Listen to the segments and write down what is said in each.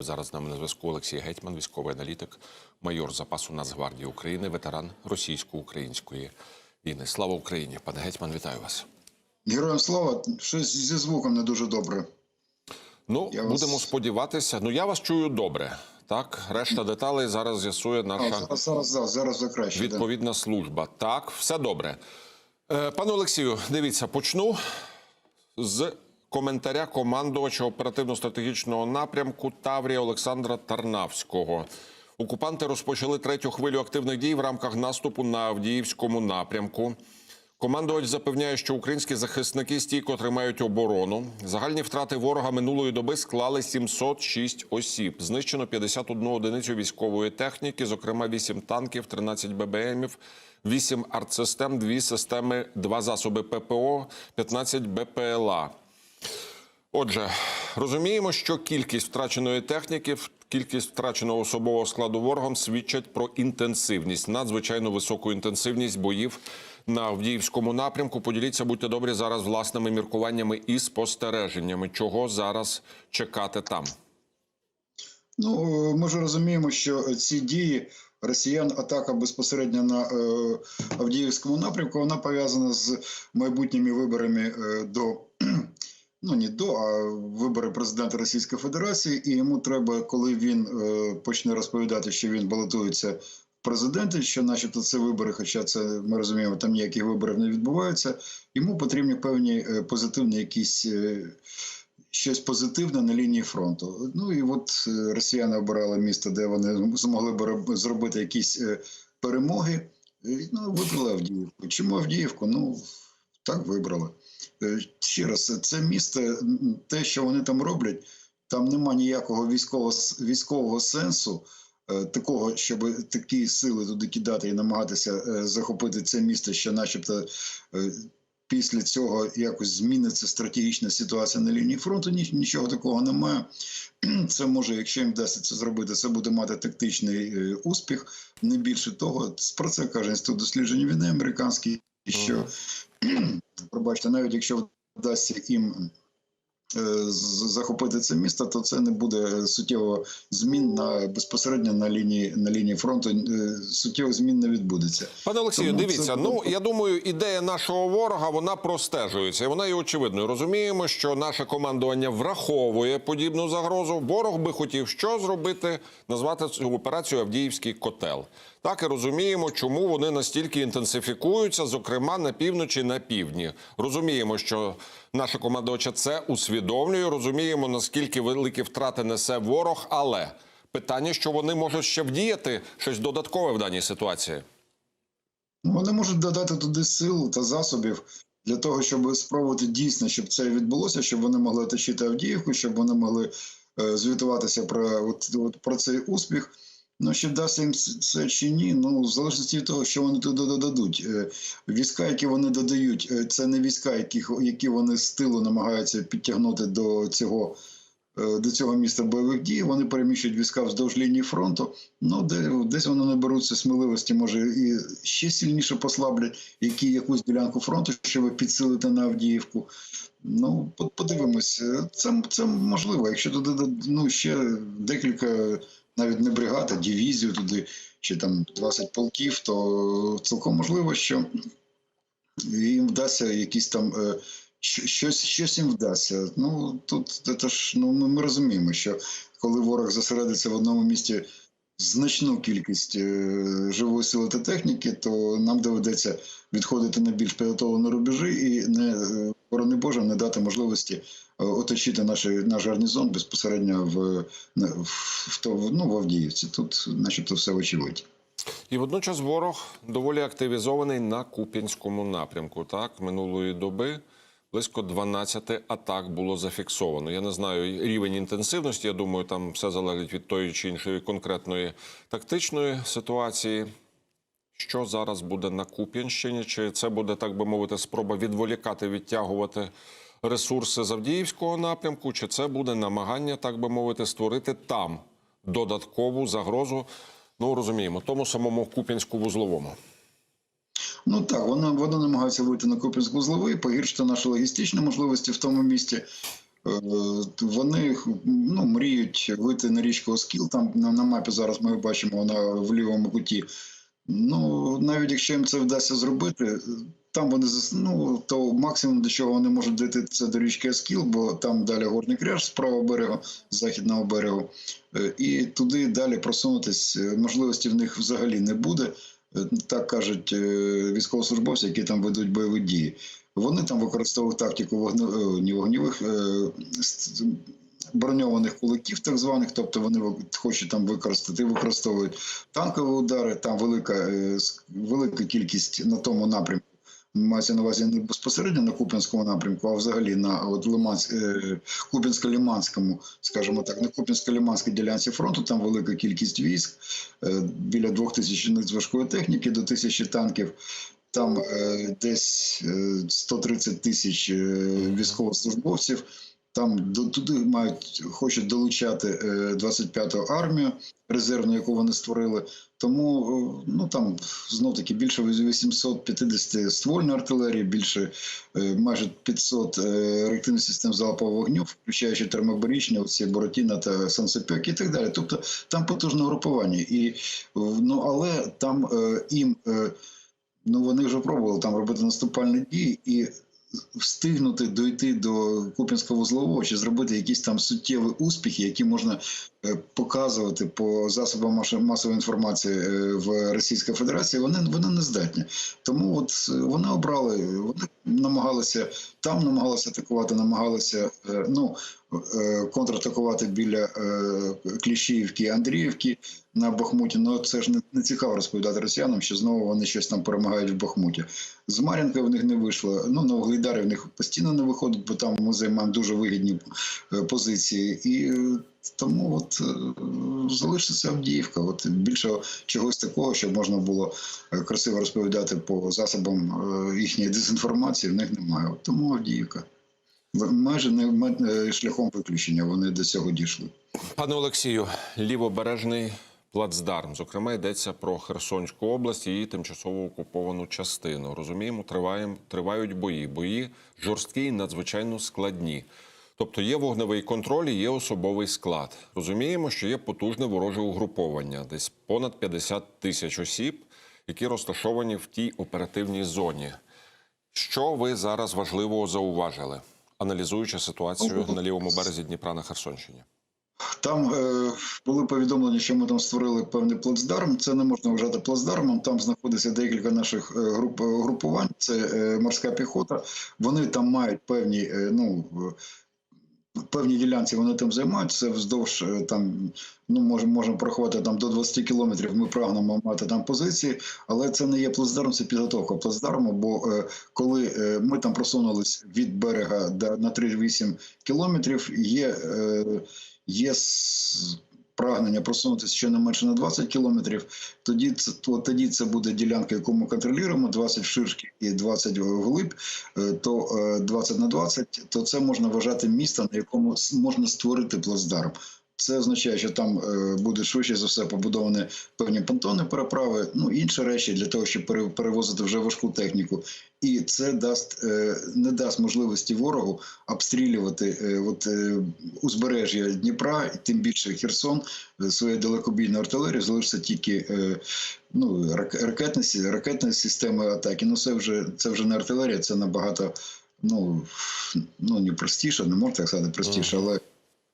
Зараз з нами на зв'язку Олексій Гетьман, військовий аналітик, майор запасу Нацгвардії України, ветеран російсько-української війни. Слава Україні! Пане Гетьман, вітаю вас. Героям слава, щось зі звуком не дуже добре. Ну, Я вас- будемо сподіватися. Ну, я вас чую добре. Так, решта деталей зараз з'ясує наша зараз, зараз, зараз, зараз краще. да. відповідна служба. Так, все добре. Е, пане Олексію, дивіться, почну з коментаря командувача оперативно-стратегічного напрямку Таврія Олександра Тарнавського. Окупанти розпочали третю хвилю активних дій в рамках наступу на Авдіївському напрямку. Командувач запевняє, що українські захисники стійко тримають оборону. Загальні втрати ворога минулої доби склали 706 осіб. Знищено 51 одиницю військової техніки, зокрема 8 танків, 13 ББМів, 8 артсистем, 2 системи, 2 засоби ППО, 15 БПЛА. Отже, розуміємо, що кількість втраченої техніки, кількість втраченого особового складу ворогом свідчать про інтенсивність, надзвичайно високу інтенсивність боїв на Авдіївському напрямку. Поділіться, будьте добрі, зараз власними міркуваннями і спостереженнями, чого зараз чекати там. Ну, ми ж розуміємо, що ці дії росіян, атака безпосередньо на е, Авдіївському напрямку, вона пов'язана з майбутніми виборами е, до. Ну, не до, а вибори президента Російської Федерації, і йому треба, коли він е, почне розповідати, що він балотується в президенти, що начебто це вибори, хоча це ми розуміємо, там ніяких виборів не відбувається. Йому потрібні певні е, позитивні якісь е, щось позитивне на лінії фронту. Ну і от е, росіяни обирали місто, де вони змогли б зробити якісь е, перемоги. І, Ну, вибрали Авдіївку. Чому Авдіївку? Ну так вибрали. Е, Ще раз, це місто, те, що вони там роблять, там нема ніякого військового, військового сенсу. е, Такого, щоб такі сили туди кидати і намагатися е, захопити це місто, що, начебто, після цього якось зміниться стратегічна ситуація на лінії фронту. Ні, нічого такого немає. Це може, якщо їм вдасться це зробити, це буде мати тактичний успіх. Не більше того, про це каже інститут досліджень війни американський, що пробачте, навіть якщо вдасться їм. е, Захопити це місто, то це не буде суттєво змін на безпосередньо на лінії на лінії фронту. е, Суттєво змін не відбудеться. Пане Олексію, Тому дивіться. це- Ну я думаю, ідея нашого ворога вона простежується. Вона є очевидною. Розуміємо, що наше командування враховує подібну загрозу. Ворог би хотів що зробити, назвати цю операцію Авдіївський котел. Так і розуміємо, чому вони настільки інтенсифікуються, зокрема на півночі, на півдні. Розуміємо, що наше командувача це усвідомлює. Розуміємо, наскільки великі втрати несе ворог, але питання, що вони можуть ще вдіяти щось додаткове в даній ситуації. Ну, Вони можуть додати туди сил та засобів для того, щоб спробувати дійсно, щоб це відбулося, щоб вони могли оточити Авдіївку, щоб вони могли е, звітуватися про, от, от, про цей успіх. Ну, чи вдасться їм це чи ні, ну, в залежності від того, що вони туди додадуть. Е, Війська, які вони додають, е, це не війська, які, вони з тилу намагаються підтягнути до цього, е, до цього міста бойових дій. Вони переміщують війська вздовж лінії фронту. Ну, де, десь вони наберуться сміливості, може, і ще сильніше послаблять які, якусь ділянку фронту, щоб підсилити на Авдіївку. Ну, подивимось. Це, це можливо. Якщо туди ну, ще декілька, навіть не бригада, дивізію туди, чи там 20 полків, то цілком можливо, що їм вдасться якісь там. е, Щось, щось їм вдасться. Ну тут це ж ну ми, розуміємо, що коли ворог зосередиться в одному місті значну кількість е, живої сили та техніки, то нам доведеться відходити на більш підготовлені рубежі і не е, борони Боже, не дати можливості е, оточити наш, наш гарнізон безпосередньо в, в, в, ну, в Авдіївці. Тут, начебто, все очевидь. І водночас ворог доволі активізований на Куп'янському напрямку. Так, минулої доби близько 12 атак було зафіксовано. Я не знаю рівень інтенсивності. Я думаю, там все залежить від тої чи іншої конкретної тактичної ситуації. Що зараз буде на Куп'янщині? Чи це буде, так би мовити, спроба відволікати, відтягувати ресурси з Авдіївського напрямку? Чи це буде намагання, так би мовити, створити там додаткову загрозу? Ну розуміємо, тому самому Куп'янську вузловому. Ну так, вони, вони намагаються вийти на Куп'янськ вузловий, погіршити наші логістичні можливості в тому місті. Е, Вони ну, мріють вийти на річку Оскіл. Там на, на мапі зараз ми бачимо вона в лівому куті. Ну, навіть якщо їм це вдасться зробити, там вони ну, то максимум до чого вони можуть дійти, це до річки Оскіл, бо там далі горний кряж з правого берегу, з західного берегу. Е, І туди далі просунутись е, можливості в них взагалі не буде. Так кажуть е, військовослужбовці, які там ведуть бойові дії. Вони там використовують тактику вогне, ні вогневих е, броньованих кулаків, так званих, тобто вони хочуть там використати, використовують танкові удари, там велика, е, велика кількість на тому напрямку. Мається на увазі не безпосередньо на Куп'янському напрямку, а взагалі на от Лиманськ, е, Куп'янсько-Лиманському, скажімо так, на Куп'янсько-Лиманській ділянці фронту там велика кількість військ, е, біля двох тисяч з важкої техніки до тисячі танків. Там е, десь е, 130 тисяч військовослужбовців. Там до туди мають хочуть долучати е, 25-ту армію резервну, яку вони створили. Тому е, ну там знов таки більше 850 ствольної артилерії, більше е, майже 500 е, реактивних систем залпового вогню, включаючи термобарічні, оці Боротіна та Сансепек і так далі. Тобто там потужне групування. І ну але там е, їм. Е, Ну, вони вже пробували там робити наступальні дії і встигнути дойти до Купінського вузлового чи зробити якісь там суттєві успіхи, які можна е, показувати по засобам масової інформації е, в Російській Федерації. Вони вони не здатні. Тому от е, вони обрали, вони намагалися там, намагалися атакувати, намагалися е, ну е, контратакувати біля е, Кліщіївки, Андріївки на Бахмуті. Ну це ж не, цікаво розповідати росіянам, що знову вони щось там перемагають в Бахмуті. З Мар'їнка в них не вийшло. Ну на в них постійно не виходить, бо там ми займаємо дуже вигідні позиції. І тому от е, залишиться Авдіївка. От більше чогось такого, щоб можна було е, красиво розповідати по засобам е, їхньої дезінформації, в них немає. От тому Авдіївка. Майже не шляхом виключення вони до цього дійшли. Пане Олексію, лівобережний плацдарм. Зокрема, йдеться про Херсонську область і її тимчасово окуповану частину. Розуміємо, тривають бої. Бої жорсткі і надзвичайно складні. Тобто є вогневий контроль, і є особовий склад. Розуміємо, що є потужне вороже угруповання, десь понад 50 тисяч осіб, які розташовані в тій оперативній зоні. Що ви зараз важливого зауважили, аналізуючи ситуацію на лівому березі Дніпра на Херсонщині? Там е, були повідомлення, що ми там створили певний плацдарм. Це не можна вважати плацдармом. Там знаходиться декілька наших е, груп групувань. Це е, морська піхота. Вони там мають певні, е, ну е, певні ділянці. Вони там займаються вздовж е, там. Ну, можемо можемо проходити там до 20 кілометрів. Ми прагнемо мати там позиції, але це не є плацдарм, це підготовка плацдарму. Бо е, коли е, ми там просунулись від берега до на 3-8 кілометрів, є. Е, є прагнення просунутися ще не менше на 20 кілометрів, тоді це, то, тоді це буде ділянка, яку ми контролюємо, 20 ширшки і 20 вглиб, е, то е, 20 на 20, то це можна вважати містом, на якому можна створити плацдарм. Це означає, що там е, буде швидше за все побудовані певні понтони, переправи, ну інші речі для того, щоб пере- перевозити вже важку техніку. І це дасть е, не дасть можливості ворогу обстрілювати е, от, узбережжя Дніпра, і тим більше Херсон своєю далекобійною артилерією залишиться тільки ну, рак- ракетні, ракетні системи атаки. Ну це вже це вже не артилерія, це набагато ну, ну не простіше, не можна так сказати простіше, але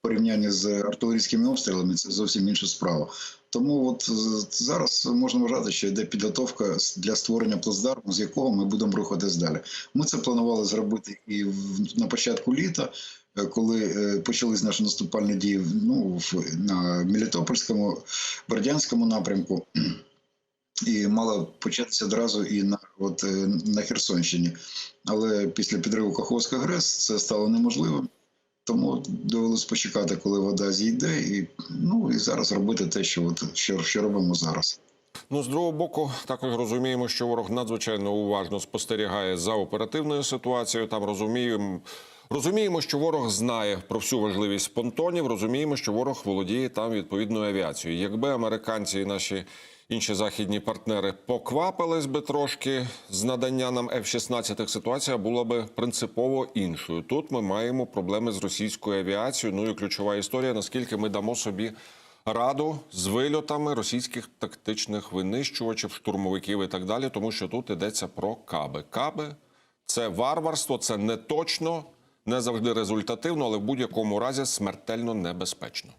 порівнянні з артилерійськими обстрілами це зовсім інша справа. Тому от е, зараз можна вважати, що йде підготовка для створення плацдарму, з якого ми будемо рухатись далі. Ми це планували зробити і в, на початку літа, е, коли е, почались наші наступальні дії ну, в, на Мелітопольському, Бердянському напрямку. І мало початися одразу і на, от, на Херсонщині. Але після підриву Каховська ГРЕС це стало неможливим. Тому довелось почекати, коли вода зійде, і ну і зараз робити те, що от що, що робимо зараз. Ну, з другого боку, також розуміємо, що ворог надзвичайно уважно спостерігає за оперативною ситуацією. Там розуміємо, Розуміємо, що ворог знає про всю важливість понтонів. Розуміємо, що ворог володіє там відповідною авіацією. Якби американці і наші інші західні партнери поквапились би трошки з надання нам F-16, ситуація була би принципово іншою. Тут ми маємо проблеми з російською авіацією. Ну і ключова історія, наскільки ми дамо собі раду з вильотами російських тактичних винищувачів, штурмовиків і так далі, тому що тут йдеться про каби. Каби це варварство, це не точно, не завжди результативно, але в будь-якому разі смертельно небезпечно.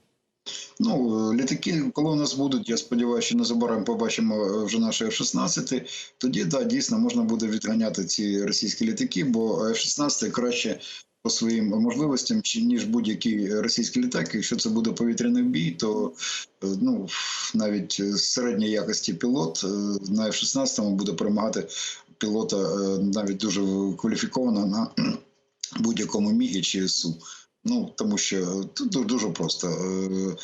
Ну, е, літаки, коли у нас будуть, я сподіваюся, що незабаром побачимо е, вже наші F-16, тоді да, дійсно можна буде відганяти ці російські літаки, бо F-16 краще по своїм можливостям, ніж будь-який російський літак. Якщо це буде повітряний бій, то е, ну навіть середньої якості пілот на F-16 буде перемагати пілота навіть дуже кваліфікованого на будь-якому мігі чи СУ. Ну тому що тут ду- дуже просто. Е,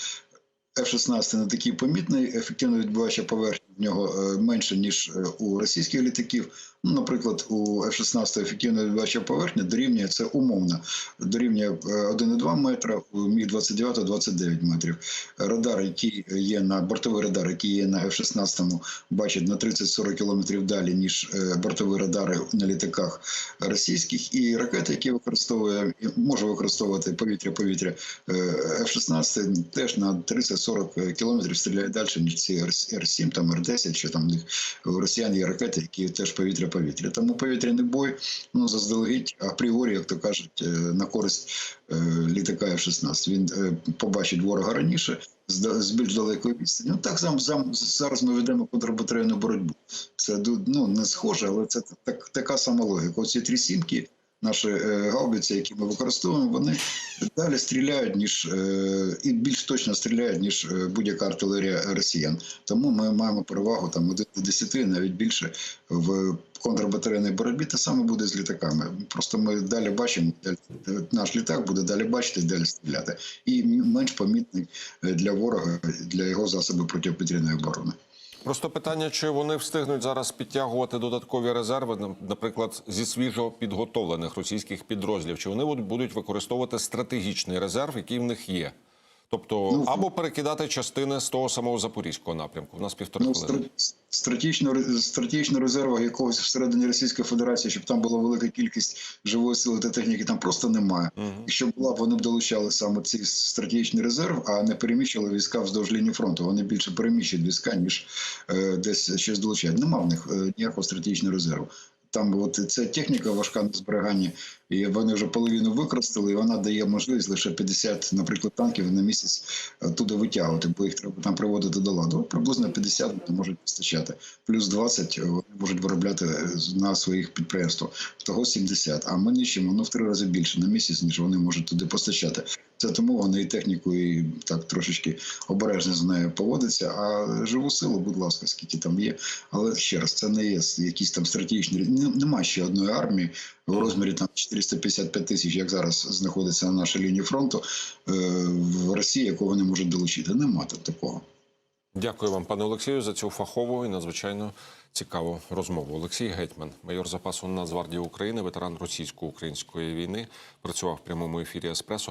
F-16 не такий помітний, ефективно відбиваюча поверхня в нього е, менше, ніж е, у російських літаків. Наприклад, у F-16 ефективна відбивача поверхня дорівнює це умовно. Дорівнює е, 1,2 метра, у міг 29 29 метрів. Радар, який є на бортовий радар, який є на F-16, бачить на 30-40 кілометрів далі, ніж е, бортові радари на літаках російських, і ракети, які використовує, може використовувати повітря-повітря е, F-16, теж на 30-40 кілометрів стріляє далі, ніж ці Р-7, там Р-10, що там у них у росіян є ракети, які теж повітря-повітря. Тому повітряний бой ну заздалегідь апріорі, як то кажуть, е, на користь е, літака F-16. Він е, побачить ворога раніше. З, більш далекої відстані. Ну так само сам зараз ми ведемо контрбатарейну боротьбу. Це ну, не схоже, але це так, така сама логіка. Оці три сімки, наші е, гаубиці, які ми використовуємо, вони далі стріляють, ніж е, і більш точно стріляють, ніж е, будь-яка артилерія росіян. Тому ми маємо перевагу там 1 до 10, навіть більше в контрбатарейній боротьбі. Те саме буде з літаками. Просто ми далі бачимо, наш літак буде далі бачити, далі стріляти. І менш помітний для ворога, для його засобів протиповітряної оборони. Просто питання, чи вони встигнуть зараз підтягувати додаткові резерви, наприклад, зі свіжо підготовлених російських підрозділів, чи вони будуть- використовувати стратегічний резерв, який в них є. Тобто, Ну, або перекидати частини з того самого запорізького напрямку. У нас півтори Ну, хвилини. стра- стратегічно, стратегічно резерву якогось всередині Російської Федерації, щоб там була велика кількість живої сили та техніки, там просто немає. Якщо була б, вони б долучали саме цей стратегічний резерв, а не переміщували війська вздовж лінії фронту. Вони більше переміщують війська, ніж е, десь щось долучають. Нема в них е, ніякого стратегічного резерву. Там от ця техніка важка на зберігання, і вони вже половину використали, і вона дає можливість лише 50, наприклад, танків на місяць е, туди витягувати, бо їх треба там приводити до ладу. Приблизно 50 вони можуть постачати, плюс 20 вони можуть виробляти е, на своїх підприємствах. Того 70. А ми нищимо ну в три рази більше на місяць, ніж вони можуть туди постачати. Це тому вони і техніку, і так трошечки обережно з нею поводяться. А живу силу, будь ласка, скільки там є. Але ще раз, це не є якісь там стратегічні. Нема ще одної армії в розмірі там 455 тисяч, як зараз знаходиться на нашій лінії фронту е, в Росії, якого вони можуть долучити. Нема тут такого. Дякую вам, пане Олексію, за цю фахову і надзвичайно цікаву розмову. Олексій Гетьман, майор запасу Нацгвардії України, ветеран російсько-української війни, працював в прямому ефірі Еспресо.